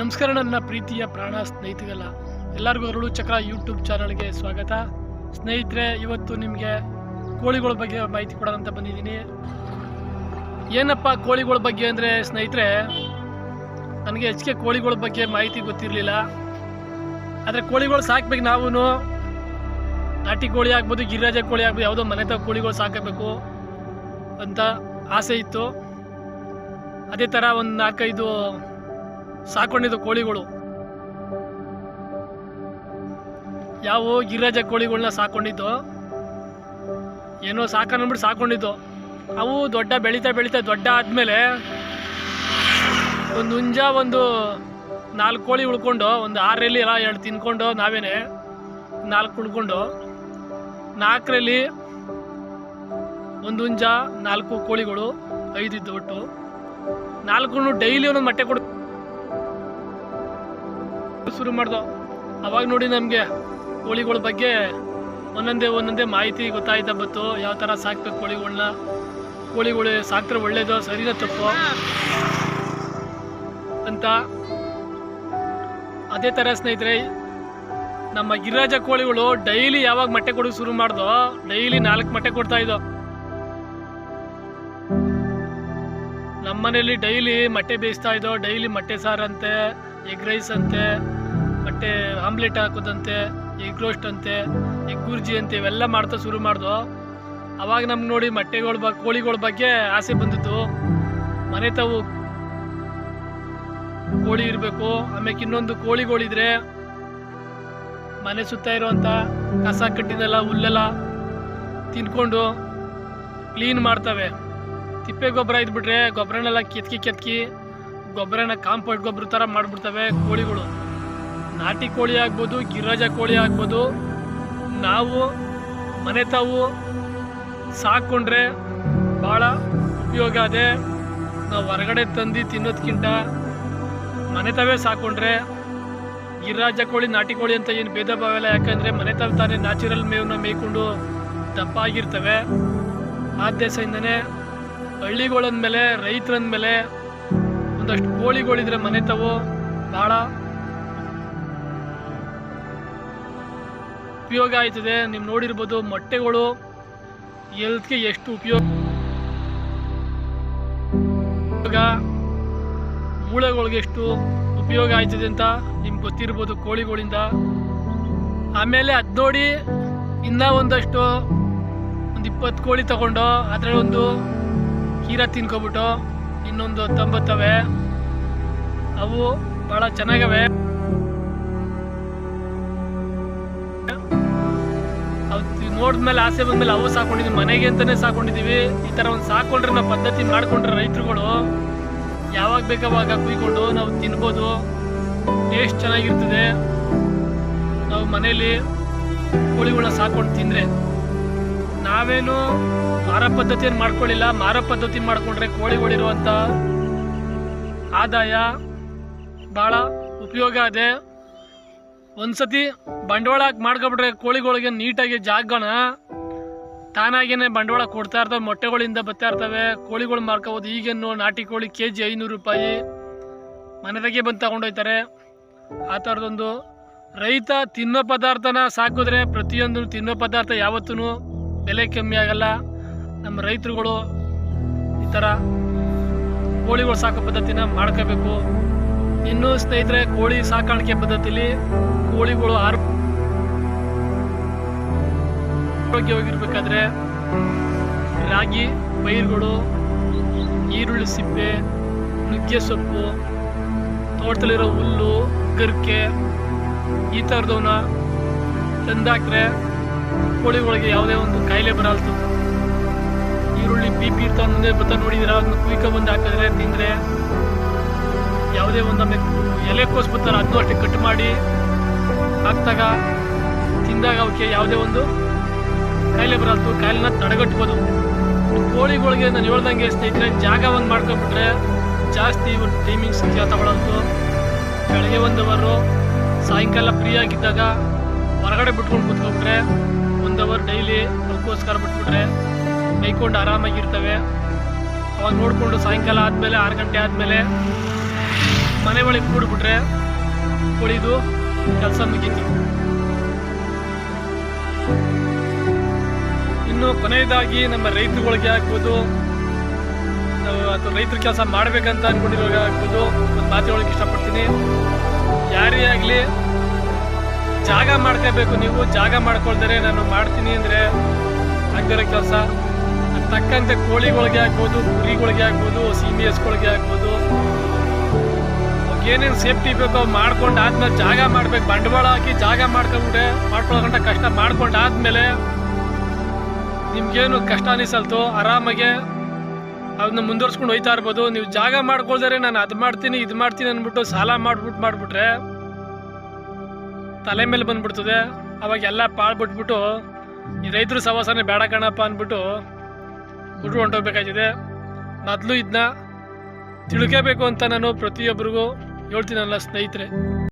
ನಮಸ್ಕಾರ ನನ್ನ ಪ್ರೀತಿಯ ಪ್ರಾಣ ಸ್ನೇಹಿತರೆಲ್ಲ. ಎಲ್ಲರಿಗೂ ಅರಳು ಚಕ್ರ ಯೂಟ್ಯೂಬ್ ಚಾನಲ್ಗೆ ಸ್ವಾಗತ. ಸ್ನೇಹಿತರೆ, ಇವತ್ತು ನಿಮಗೆ ಕೋಳಿಗಳ ಬಗ್ಗೆ ಮಾಹಿತಿ ಕೊಡೋಣ ಅಂತ ಬಂದಿದ್ದೀನಿ. ಏನಪ್ಪ ಕೋಳಿಗಳ ಬಗ್ಗೆ ಅಂದರೆ ಸ್ನೇಹಿತರೆ, ನನಗೆ ಹೆಚ್ಚಿಗೆ ಕೋಳಿಗಳ ಬಗ್ಗೆ ಮಾಹಿತಿ ಗೊತ್ತಿರಲಿಲ್ಲ. ಆದರೆ ಕೋಳಿಗಳು ಸಾಕ್ಬೇಕು ನಾವು ನಾಟಿ ಕೋಳಿ ಆಗ್ಬೋದು, ಗಿರಿರಾಜ ಕೋಳಿ ಆಗ್ಬೋದು, ಯಾವುದೋ ಮನೆ ತಗ ಕೋಳಿಗಳು ಸಾಕಬೇಕು ಅಂತ ಆಸೆ ಇತ್ತು. ಅದೇ ಥರ ಒಂದು ನಾಲ್ಕೈದು ಸಾಕೊಂಡಿದ್ದು ಕೋಳಿಗಳು. ಯಾವ ಗಿರಿರಾಜ ಕೋಳಿಗಳನ್ನ ಸಾಕೊಂಡಿದ್ದು. ಏನೋ ಸಾಕನ್ಬಿಟ್ಟು ಸಾಕೊಂಡಿದ್ದು. ಅವು ದೊಡ್ಡ ಬೆಳೀತಾ ಬೆಳೀತಾ ದೊಡ್ಡ ಆದಮೇಲೆ ಒಂದು ಹುಂಜ ಒಂದು ನಾಲ್ಕು ಕೋಳಿ ಉಳ್ಕೊಂಡು ಒಂದು ಆರರಲ್ಲಿ ಎಲ್ಲ ಎರಡು ತಿನ್ಕೊಂಡು ನಾವೇನೆ ನಾಲ್ಕು ಉಳ್ಕೊಂಡು ನಾಲ್ಕರಲ್ಲಿ ಒಂದು ಹುಂಜ, ನಾಲ್ಕು ಕೋಳಿಗಳು ಐದು ಇದ್ದು ಒಟ್ಟು. ನಾಲ್ಕು ಡೈಲಿ ಒಂದೊಂದು ಮೊಟ್ಟೆ ಕೊಡು ಶುರು ಮಾಡ್ದೋ? ಅವಾಗ ನೋಡಿ ನಮಗೆ ಕೋಳಿಗಳ ಬಗ್ಗೆ ಒಂದೊಂದೇ ಒಂದೊಂದೇ ಮಾಹಿತಿ ಗೊತ್ತಾಯ್ತ ಬತ್ತು ಯಾವ ಥರ ಸಾಕ್ಬೇಕು ಕೋಳಿಗಳನ್ನ ಕೋಳಿಗಳು ಸಾಕ್ತಾರೆ ಒಳ್ಳೇದು, ಸರಿನ ತಪ್ಪು? ಅಂತ ಅದೇ ಥರ ಸ್ನೇಹಿತರೆ, ನಮ್ಮ ಗಿರಿರಾಜ ಕೋಳಿಗಳು ಡೈಲಿ ಯಾವಾಗ ಮೊಟ್ಟೆ ಕೊಡೋಕೆ ಶುರು ಮಾಡ್ದೋ, ಡೈಲಿ ನಾಲ್ಕು ಮೊಟ್ಟೆ ಕೊಡ್ತಾ ಇದ್ದೋ. ನಮ್ಮನೇಲಿ ಡೈಲಿ ಮೊಟ್ಟೆ ಬೇಯಿಸ್ತಾ ಇದ್ದೋ, ಡೈಲಿ ಮೊಟ್ಟೆ ಸಾರಂತೆ, ಎಗ್ ರೈಸ್ ಅಂತೆ ಮೊಟ್ಟೆ ಆಮ್ಲೆಟ್ ಹಾಕೋದಂತೆ ಎಗ್ ರೋಸ್ಟ್ ಅಂತೆ ಎಗ್ ಗುರ್ಜಿ ಅಂತೆ ಇವೆಲ್ಲ ಮಾಡ್ತಾ ಶುರು ಮಾಡ್ದು. ಅವಾಗ ನಮ್ಗೆ ನೋಡಿ ಮೊಟ್ಟೆಗಳ ಬಗ್ಗೆ ಕೋಳಿಗಳ ಬಗ್ಗೆ ಆಸೆ ಬಂದಿತ್ತು. ಮನೆ ತಾವು ಕೋಳಿ ಇರಬೇಕು ಆಮೇಲೆ ಇನ್ನೊಂದು ಕೋಳಿಗಳಿದ್ರೆ ಮನೆ ಸುತ್ತ ಇರುವಂಥ ಕಸ ಕಟ್ಟಿದೆಲ್ಲ ಹುಲ್ಲೆಲ್ಲ ತಿನ್ಕೊಂಡು ಕ್ಲೀನ್ ಮಾಡ್ತವೆ. ತಿಪ್ಪೆ ಗೊಬ್ಬರ ಇದ್ಬಿಟ್ರೆ ಗೊಬ್ಬರನೆಲ್ಲ ಕೆತ್ಕಿ ಕೆತ್ಕಿ ಗೊಬ್ಬರನ ಕಾಂಪೌಂಡ್ ಗೊಬ್ಬರ ಥರ ಮಾಡಿಬಿಡ್ತವೆ ಕೋಳಿಗಳು. ನಾಟಿ ಕೋಳಿ ಆಗ್ಬೋದು ಗಿರಿರಾಜ ಕೋಳಿ ಆಗ್ಬೋದು. ನಾವು, ಮನೆ ತಾವು ಸಾಕೊಂಡ್ರೆ ಭಾಳ ಉಪಯೋಗ ಅದೇ. ನಾವು ಹೊರಗಡೆ ತಂದು ತಿನ್ನೋದ್ಕಿಂತ ಮನೆ ತಾವೇ ಸಾಕೊಂಡ್ರೆ ಗಿರಿರಾಜ ಕೋಳಿ, ನಾಟಿ ಕೋಳಿ ಅಂತ ಏನು ಭೇದ ಭಾವ ಇಲ್ಲ. ಯಾಕಂದರೆ ಮನೆ ತಾವು ತಾನೇ ನ್ಯಾಚುರಲ್ ಮೇವನ್ನ ಮೇಯ್ಕೊಂಡು ದಪ್ಪ ಆಗಿರ್ತವೆ ಆ ದೇಶದಿಂದನೇ ರೈತರದ ಮೇಲೆ ಒಂದಷ್ಟು ಕೋಳಿಗಳಿದ್ರೆ ಮನೆ ತಾವು ಭಾಳ ಉಪಯೋಗ ಆಯ್ತದೆ. ನೀವು ನೋಡಿರ್ಬೋದು ಮೊಟ್ಟೆಗಳು ಎಲ್ತ್ಗೆ ಎಷ್ಟು ಉಪಯೋಗ ಮೂಳೆಗಳಿಗೆ ಎಷ್ಟು ಉಪಯೋಗ ಆಯ್ತದೆ ಅಂತ ನಿಮ್ಗೆ ಗೊತ್ತಿರ್ಬೋದು ಕೋಳಿಗಳಿಂದ. ಆಮೇಲೆ ಅದು ನೋಡಿ ಇನ್ನೂ ಒಂದಷ್ಟು ಒಂದು ಇಪ್ಪತ್ತು ಕೋಳಿ ತಗೊಂಡು ಅದರಲ್ಲಿ ಒಂದು ಕೀರ ತಿನ್ಕೊಬಿಟ್ಟು ಇನ್ನೊಂದು ತಂಬತ್ತವೆ. ಅವು ಭಾಳ ಚೆನ್ನಾಗವೆ. ನೋಡಿದ್ಮೇಲೆ ಆಸೆ ಬಂದ್ಮೇಲೆ ಅವು ಸಾಕೊಂಡಿದ್ದೀವಿ ಮನೆಗೆ ಅಂತಾನೆ ಸಾಕೊಂಡಿದ್ದೀವಿ ಈ ಥರ ಒಂದು ಸಾಕೊಂಡ್ರೆ ನಾವು ಪದ್ಧತಿ ಮಾಡ್ಕೊಂಡ್ರೆ ರೈತರುಗಳು ಯಾವಾಗ ಬೇಕಾವಾಗ ಕುಯ್ಕೊಂಡು ನಾವು ತಿನ್ಬೋದು. ಟೇಸ್ಟ್ ಚೆನ್ನಾಗಿರ್ತದೆ. ನಾವು ಮನೇಲಿ ಕೋಳಿಗಳನ್ನ ಸಾಕೊಂಡು ತಿಂದರೆ ನಾವೇನು ಮಾರ ಪದ್ಧತಿಯನ್ನು ಮಾಡ್ಕೊಳ್ಳಿಲ್ಲ. ಮಾರ ಪದ್ಧತಿ ಮಾಡಿಕೊಂಡ್ರೆ ಕೋಳಿಗಳಿರುವಂಥ ಆದಾಯ ಭಾಳ ಉಪಯೋಗ ಇದೆ ಒಂದ್ಸತಿ ಬಂಡವಾಳ ಹಾಕಿ ಮಾಡ್ಕೊಬಿಟ್ರೆ ಕೋಳಿಗಳಿಗೆ ನೀಟಾಗಿ ಜಾಗಗಳನ್ನ ತಾನಾಗೇನೆ ಬಂಡವಾಳ ಕೊಡ್ತಾ ಇರ್ತವೆ, ಮೊಟ್ಟೆಗಳಿಂದ ಬರ್ತಾ ಇರ್ತವೆ. ಕೋಳಿಗಳು ಮಾರ್ಕೋಬೋದು. ಈಗೇನು ನಾಟಿ ಕೋಳಿ ಕೆ ಜಿ ಐನೂರು ರೂಪಾಯಿ. ಮನೆದಾಗೆ ಬಂದು ತಗೊಂಡೋಯ್ತಾರೆ ಆ ಥರದೊಂದು ರೈತ ತಿನ್ನೋ ಪದಾರ್ಥನ ಸಾಕಿದ್ರೆ ಪ್ರತಿಯೊಂದು ತಿನ್ನೋ ಪದಾರ್ಥ ಯಾವತ್ತೂ ಬೆಲೆ ಕಮ್ಮಿ ಆಗಲ್ಲ. ನಮ್ಮ ರೈತರುಗಳು ಈ ಥರ ಕೋಳಿಗಳು ಸಾಕೋ ಪದ್ಧತಿನ ಮಾಡ್ಕೋಬೇಕು. ಇನ್ನು ಸ್ನೇಹಿತರೆ, ಕೋಳಿ ಸಾಕಾಣಿಕೆ ಪದ್ಧತಿಲಿ ಕೋಳಿಗಳು ಆರ್ ಆರೋಗ್ಯವಾಗಿರ್ಬೇಕಾದ್ರೆ ರಾಗಿ, ಪೈರುಗಳು, ಈರುಳ್ಳಿ ಸಿಪ್ಪೆ, ನುಗ್ಗೆ ಸೊಪ್ಪು, ತೋಟದಲ್ಲಿರೋ ಹುಲ್ಲು, ಗರ್ಕೆ, ಈ ಥರದವನ್ನ ತಂದಾಕ್ರೆ ಕೋಳಿಗಳಿಗೆ ಯಾವುದೇ ಒಂದು ಕಾಯಿಲೆ ಬರಲ್ತು ಈರುಳ್ಳಿ, ಬಿ ಪಿ ಇರ್ತಾವ ಮುಂದೆ ಬರ್ತಾ ನೋಡಿದ್ರೆ ಅದನ್ನ ಕುಯ್ಕೊ ಬಂದು ಹಾಕಿದ್ರೆ, ತಿಂದರೆ ಯಾವುದೇ ಒಂದೊಮ್ಮೆ ಎಲೆಕೋಸ್ ಎಲೆ ಕೋಸ್ ಬರ್ತಾರೆ ಅದನ್ನೂ ಅಷ್ಟೇ ಕಟ್ ಮಾಡಿ ಹಾಕ್ದಾಗ ತಿಂದಾಗ ಅವಕ್ಕೆ ಯಾವುದೇ ಒಂದು ಕಾಯಿಲೆ ಬರಲ್ತು ಕಾಯಿಲೆನ ತಡೆಗಟ್ಬೋದು. ಕೋಳಿಗಳಿಗೆ ನಾನು ಹೇಳ್ದಂಗೆ ಸ್ನೇಹಿತರೆ ಜಾಗ ಒಂದು ಮಾಡ್ಕೊಂಡ್ಬಿಟ್ರೆ ಜಾಸ್ತಿ ಟೈಮಿಂಗ್ಸ್ ತಗೊಳ್ಳೋದು ಬೆಳಗ್ಗೆ ಒಂದು ಅವರು ಸಾಯಂಕಾಲ ಫ್ರೀ ಆಗಿದ್ದಾಗ ಹೊರಗಡೆ ಬಿಟ್ಕೊಂಡು ಕೂತ್ಕೊಂಡ್ರೆ ಒಂದು ಅವರ್ ಡೈಲಿ ಅದಕ್ಕೋಸ್ಕರ ಬಿಟ್ಬಿಟ್ರೆ ಮೈಕೊಂಡು ಆರಾಮಾಗಿರ್ತವೆ. ಅವಾಗ ನೋಡಿಕೊಂಡು ಸಾಯಂಕಾಲ ಆದಮೇಲೆ ಆರು ಗಂಟೆ ಆದಮೇಲೆ ಮನೆ ಒಳಗೆ ಕೂಡ್ಬಿಟ್ರೆ ಕುಳಿದು ಕೆಲಸ ಮುಗಿತಿ. ಇನ್ನು ಕೊನೆಯದಾಗಿ ನಮ್ಮ ರೈತರುಗಳಿಗೆ ಆಗ್ಬೋದು ಅಥವಾ ರೈತರ ಕೆಲಸ ಮಾಡ್ಬೇಕಂತ ಅನ್ಕೊಂಡಿರೋವಾಗ ಆಗ್ಬೋದು, ಒಂದು ಮಾತು ಹೇಳೋಕೆ ಇಷ್ಟಪಡ್ತೀನಿ. ಯಾರೇ ಆಗಲಿ ಜಾಗ ಮಾಡ್ಕೋಬೇಕು ನೀವು, ಜಾಗ ಮಾಡ್ಕೊಳ್ದರೆ ನಾನು ಮಾಡ್ತೀನಿ ಅಂದರೆ ಆಗ್ದಿರೋ ಕೆಲಸ. ತಕ್ಕಂತೆ ಕೋಳಿಗಳಿಗೆ ಆಗ್ಬೋದು, ಕುರಿಗಳಿಗೆ ಆಗ್ಬೋದು ಬಿ ಎಸ್ಗಳಿಗೆ ಆಗ್ಬೋದು ಏನೇನು ಸೇಫ್ಟಿ ಬೇಕೋ ಮಾಡ್ಕೊಂಡು ಆದ್ಮೇಲೆ ಜಾಗ ಮಾಡ್ಬೇಕು. ಬಂಡವಾಳ ಹಾಕಿ ಜಾಗ ಮಾಡ್ಕೊಂಡ್ಬಿಟ್ರೆ ಮಾಡ್ಕೊಳ್ಳೋಕಂಟ ಕಷ್ಟ ಮಾಡ್ಕೊಂಡು ಆದ್ಮೇಲೆ ನಿಮ್ಗೇನು ಕಷ್ಟ ಅನಿಸಲ್ತು ಆರಾಮಾಗೆ ಅದನ್ನ ಮುಂದುವರ್ಸ್ಕೊಂಡು ಹೋಯ್ತಾ ಇರ್ಬೋದು. ನೀವು ಜಾಗ ಮಾಡ್ಕೊಳ್ದರೆ ನಾನು ಅದು ಮಾಡ್ತೀನಿ, ಇದು ಮಾಡ್ತೀನಿ ಅಂದ್ಬಿಟ್ಟು ಸಾಲ ಮಾಡ್ಬಿಟ್ಟು ಮಾಡ್ಬಿಟ್ರೆ ತಲೆ ಮೇಲೆ ಬಂದ್ಬಿಡ್ತದೆ. ಅವಾಗ ಎಲ್ಲ ಪಾಳ್ಬಿಟ್ಬಿಟ್ಟು ಈ ರೈತರು ಸವಾಸನೆ ಬೇಡ ಕಣಪ್ಪ ಅಂದ್ಬಿಟ್ಟು ಬಿಟ್ಟು ಹೊಂಟೋಗ್ಬೇಕಾಗಿದೆ ಮೊದಲು ಇದನ್ನ ತಿಳ್ಕೋಬೇಕು ಅಂತ ನಾನು ಪ್ರತಿಯೊಬ್ಬರಿಗೂ ಹೇಳ್ತೀನಲ್ಲ ಸ್ನೇಹಿತರೆ.